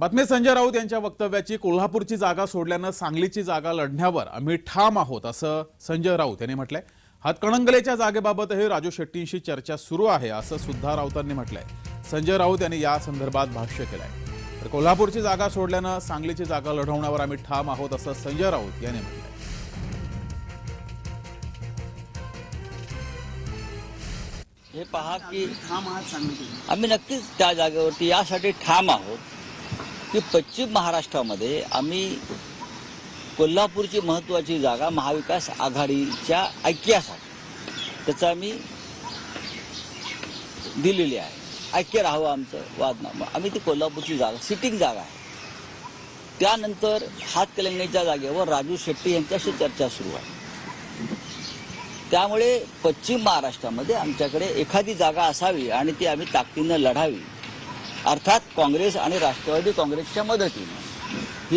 बातमी संजय राऊत यांच्या वक्तव्याची कोल्हापूरची जागा सोडल्यानं सांगलीची जागा लढण्यावर आम्ही ठाम आहोत असं संजय राऊत यांनी म्हटलंय. हातकणंगलेच्या जागेबाबतही राजू शेट्टींशी चर्चा सुरू आहे असं सुद्धा राऊतांनी म्हटलंय. संजय राऊत यांनी या संदर्भात भाष्य केलंय. तर कोल्हापूरची जागा सोडल्यानं सांगलीची जागा लढवण्यावर आम्ही ठाम आहोत असं संजय राऊत यांनी म्हटलंय. हे पहा की ठाम आहात सांगितलं आम्ही नक्कीच त्या जागेवरती यासाठी ठाम आहोत. की पश्चिम महाराष्ट्रामध्ये आम्ही कोल्हापूरची महत्त्वाची जागा महाविकास आघाडीच्या ऐक्यासाठी त्याचं आम्ही दिलेली आहे. ऐक्य राहावं आमचं वादनामं आम्ही ती कोल्हापूरची जागा सिटिंग जागा आहे. त्यानंतर हातकलंगणीच्या जागेवर राजू शेट्टी यांच्याशी चर्चा सुरू आहे. त्यामुळे पश्चिम महाराष्ट्रामध्ये आमच्याकडे एखादी जागा असावी आणि ती आम्ही ताकदीनं लढावी. अर्थात काँग्रेस आणि राष्ट्रवादी काँग्रेसच्या मदतीने.